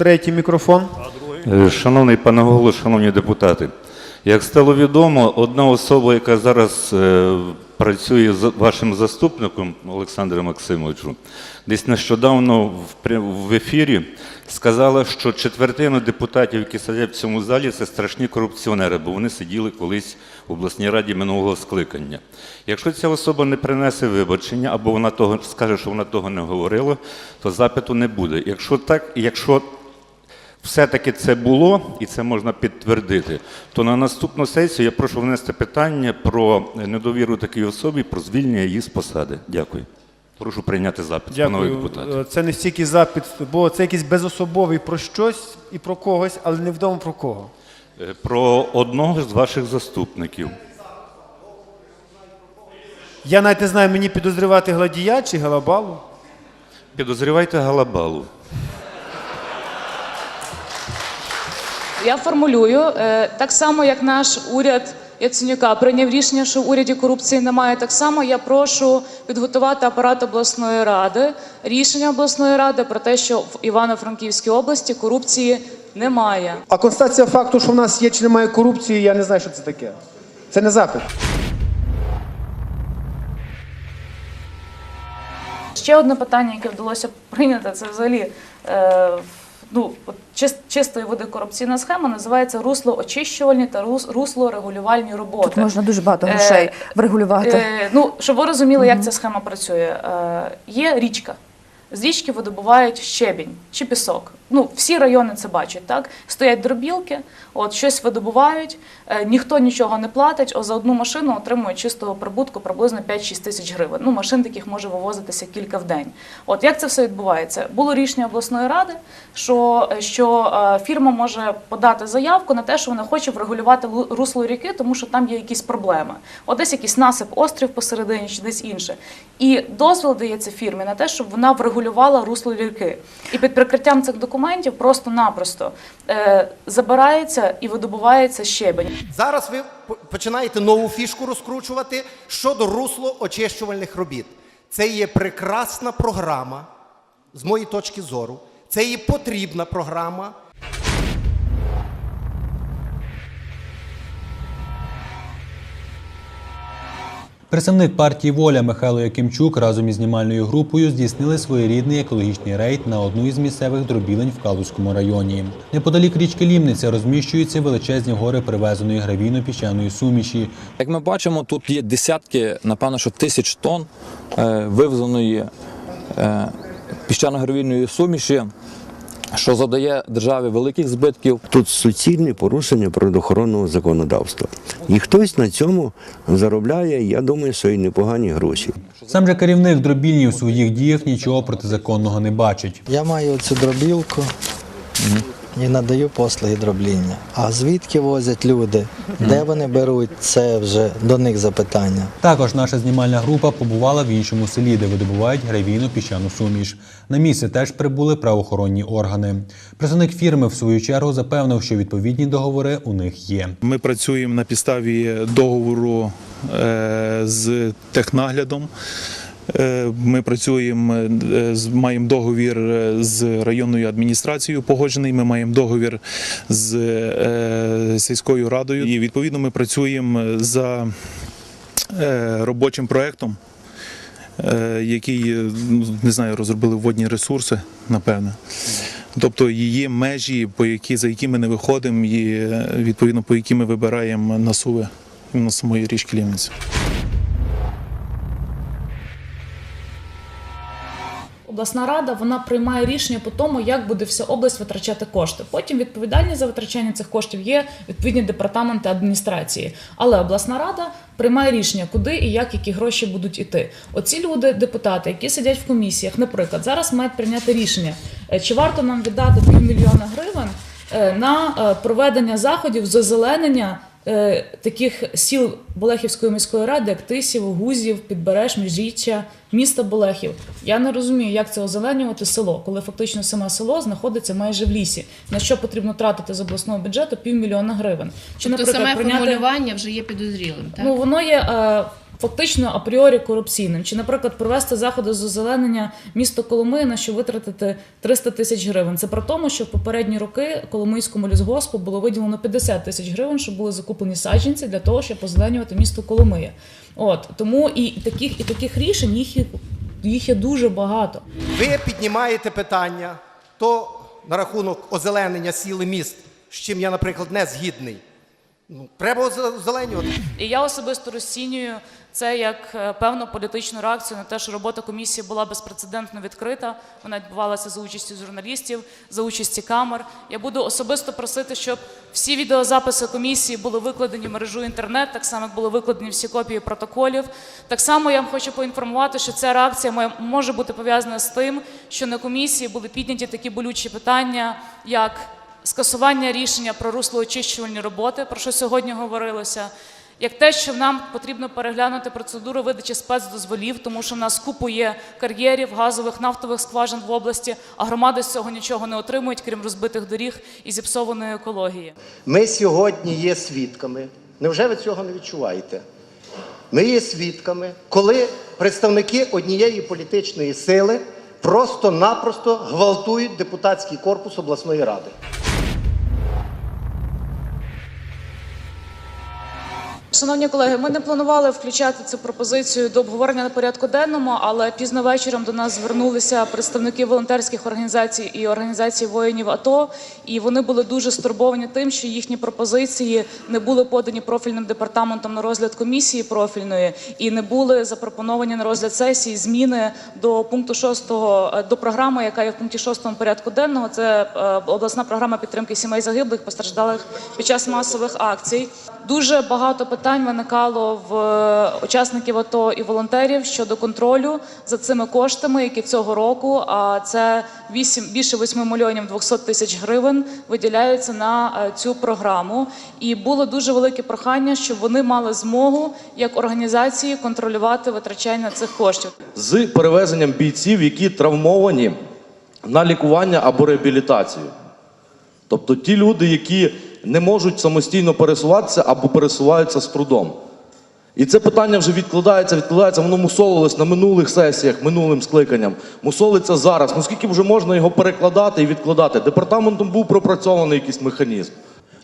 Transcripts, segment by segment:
третій мікрофон. Е, Шановний пане голово, шановні депутати, як стало відомо, одна особа, яка зараз е, працює з вашим заступником Олександром Максимовичем, десь нещодавно в, в ефірі сказала, що четвертина депутатів, які сидять в цьому залі, це страшні корупціонери, бо вони сиділи колись в обласній раді минулого скликання. Якщо ця особа не принесе вибачення, або вона того скаже, що вона того не говорила, то запиту не буде. Якщо так, якщо все-таки це було, і це можна підтвердити, то на наступну сесію я прошу внести питання про недовіру такій особі, про звільнення її з посади. Дякую. Прошу прийняти запит, панове депутати. Е, Це не стільки запит, бо це якийсь безособовий про щось і про когось, але невідомо про кого. Е, Про одного з ваших заступників. Я навіть не знаю, мені підозрювати гладія чи галабалу. Підозрівайте Галабалу. Я формулюю е, так само, як наш уряд Яценюка прийняв рішення, що в уряді корупції немає. Так само я прошу підготувати апарат обласної ради рішення обласної ради про те, що в Івано-Франківській області корупції немає. А констатація факту, що в нас є чи немає корупції, я не знаю, що це таке. Це не запит. Ще одне питання, яке вдалося прийняти, це взагалі е, ну, от чистої води корупційна схема, називається русло очищувальні та рус- русло регулювальні роботи. Тут можна дуже багато Е, грошей врегулювати. Е, ну, щоб ви розуміли, як ця схема працює. Е, є річка. З річки видобувають щебінь чи пісок. Ну, всі райони це бачать, так? Стоять дробілки, от щось видобувають, е, ніхто нічого не платить, о, за одну машину отримують чистого прибутку приблизно 5-6 тисяч гривень. Ну, машин таких може вивозитися кілька в день. От як це все відбувається? Було рішення обласної ради, що, що е, фірма може подати заявку на те, що вона хоче врегулювати русло ріки, тому що там є якісь проблеми. От десь якийсь насип, острів посередині чи десь інше. І дозвіл дається фірмі на те, щоб вона врегулювала русло ріки. І під прикриттям цих документів просто-напросто е, забирається і видобувається щебень. Зараз ви починаєте нову фішку розкручувати щодо русло очищувальних робіт. Це є прекрасна програма, з моєї точки зору. Це є потрібна програма. Представник партії Воля Михайло Якимчук разом із знімальною групою здійснили своєрідний екологічний рейд на одну із місцевих дробілень в Калузькому районі. Неподалік річки Лімниця розміщуються величезні гори привезеної гравійно-піщаної суміші. Як ми бачимо, тут є десятки, напевно, що тисяч тонн е, вивезеної е, піщано-гравійної суміші, що задає державі великих збитків. Тут суцільне порушення природоохоронного законодавства. І хтось на цьому заробляє, я думаю, що і непогані гроші. Сам же керівник дробільні в своїх діях нічого протизаконного не бачить. Я маю цю дробілку і надаю послуги дробління. А звідки возять люди? Де вони беруть? Це вже до них запитання. Також наша знімальна група побувала в іншому селі, де видобувають гравійну піщану суміш. На місце теж прибули правоохоронні органи. Представник фірми, в свою чергу, запевнив, що відповідні договори у них є. Ми працюємо на підставі договору е, з технаглядом. Е, Ми працюємо, е, маємо договір е, з районною адміністрацією погоджений. Ми маємо договір з сільською радою. І відповідно ми працюємо за робочим проектом, який не знаю, розробили водні ресурси, напевне. Тобто є межі, по які, за які ми не виходимо, і відповідно по які ми вибираємо насуви на самої річки Лівниці. Обласна рада вона приймає рішення по тому, як буде вся область витрачати кошти. Потім відповідальність за витрачання цих коштів є відповідні департаменти адміністрації. Але обласна рада приймає рішення, куди і як які гроші будуть іти. Оці люди, депутати, які сидять в комісіях, наприклад, зараз мають прийняти рішення, е, чи варто нам віддати півмільйона гривень е, на е, проведення заходів з озеленення таких сіл Болехівської міської ради, як Тисів, Гузів, Підбереж, Міжріччя, міста Болехів. Я не розумію, як це озеленювати село, коли фактично саме село знаходиться майже в лісі. На що потрібно тратити з обласного бюджету півмільйона гривень. Чи, Тобто наприклад, саме прийняти формулювання вже є підозрілим, так? Ну, воно є. Фактично апріорі корупційним. Чи, наприклад, провести заходи з озеленення міста Коломи, на що витратити 300 тисяч гривень. Це про тому, що в попередні роки Коломийському лісгоспу було виділено 50 тисяч гривень, щоб були закуплені саджанці для того, щоб озеленювати місто Коломия. От тому і таких, і таких рішень їх, їх є дуже багато. Ви піднімаєте питання то на рахунок озеленення сіл і міст, з чим я, наприклад, не згідний. Ну, треба озе- озеленювати. І я особисто розцінюю це як е, певну політичну реакцію на те, що робота комісії була безпрецедентно відкрита. Вона відбувалася за участю журналістів, за участі камер. Я буду особисто просити, щоб всі відеозаписи комісії були викладені в мережу інтернет, так само як були викладені всі копії протоколів. Так само я вам хочу поінформувати, що ця реакція може бути пов'язана з тим, що на комісії були підняті такі болючі питання, як скасування рішення про руслоочищувальні роботи, про що сьогодні говорилося, як те, що нам потрібно переглянути процедуру видачі спецдозволів, тому що в нас купу є кар'єрів, газових, нафтових скважин в області, а громади з цього нічого не отримують, крім розбитих доріг і зіпсованої екології. Ми сьогодні є свідками. Невже ви цього не відчуваєте? Ми є свідками, коли представники однієї політичної сили просто-напросто гвалтують депутатський корпус обласної ради. Шановні колеги, ми не планували включати цю пропозицію до обговорення на порядку денному, але пізно вечором до нас звернулися представники волонтерських організацій і організацій воїнів АТО, і вони були дуже стурбовані тим, що їхні пропозиції не були подані профільним департаментом на розгляд комісії профільної і не були запропоновані на розгляд сесії зміни до пункту 6, до програми, яка є в пункті 6 порядку денного. Це е, обласна програма підтримки сімей загиблих, постраждалих під час масових акцій. Дуже багато питань виникало в е, учасників АТО і волонтерів щодо контролю за цими коштами, які цього року, а це 8, більше 8 мільйонів 200 тисяч гривень, виділяються на е, цю програму. І було дуже велике прохання, щоб вони мали змогу як організації контролювати витрачання цих коштів. з перевезенням бійців, які травмовані на лікування або реабілітацію. Тобто ті люди, які не можуть самостійно пересуватися або пересуваються з трудом. І це питання вже відкладається, відкладається, воно мусолилось на минулих сесіях, минулим скликанням. Мусолиться зараз. Ну скільки вже можна його перекладати і відкладати? Департаментом був пропрацьований якийсь механізм.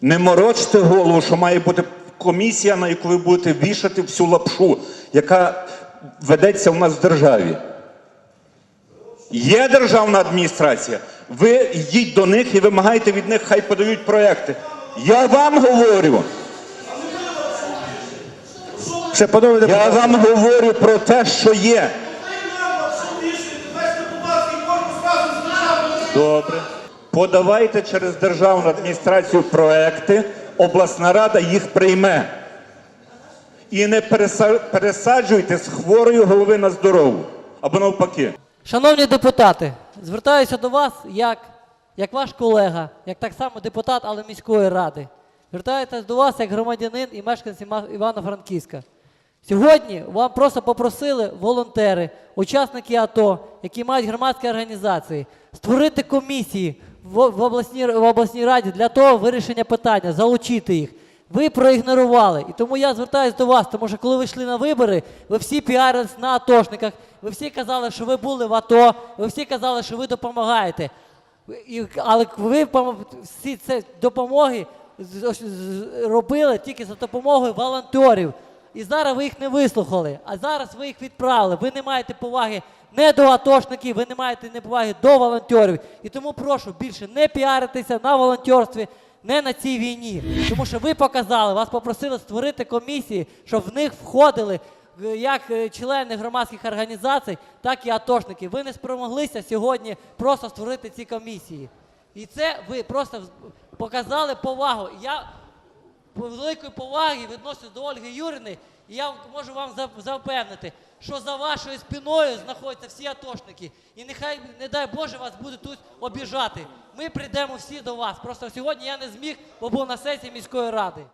Не морочте голову, що має бути комісія, на яку ви будете вішати всю лапшу, яка ведеться в нас в державі. Є державна адміністрація. Ви йдіть до них і вимагайте від них, хай подають проекти. Я вам говорю. Ще панове Я вам говорю про те, що є. Добре. Подавайте через державну адміністрацію проекти, обласна рада їх прийме. І не переса- пересаджуйте з хворої голови на здорову. Або навпаки. Шановні депутати, звертаюся до вас як, як ваш колега, як так само депутат, але міської ради. Звертаюся до вас як громадянин і мешканці Івано-Франківська. Сьогодні вам просто попросили волонтери, учасники АТО, які мають громадські організації, створити комісії в, в, обласній, в обласній раді для того вирішення питання, залучити їх. Ви проігнорували. І тому я звертаюся до вас, тому що коли ви йшли на вибори, ви всі піарились на атошниках, ви всі казали, що ви були в АТО, ви всі казали, що ви допомагаєте. І, але пом- всі ці допомоги робили тільки за допомогою волонтерів. І зараз ви їх не вислухали, а зараз ви їх відправили. Ви не маєте поваги не до атошників, ви не маєте неповаги до волонтерів. І тому прошу більше не піаритися на волонтерстві, не на цій війні. Тому що ви показали, вас попросили створити комісії, щоб в них входили як е, члени громадських організацій, так і атошники. Ви не спромоглися сьогодні просто створити ці комісії. І це ви просто показали повагу. Я великої поваги відношусь до Ольги Юрини, і я можу вам запевнити, що за вашою спиною знаходяться всі атошники. І нехай, не дай Боже, вас буде тут обіжати. Ми прийдемо всі до вас. Просто сьогодні я не зміг, бо був на сесії міської ради.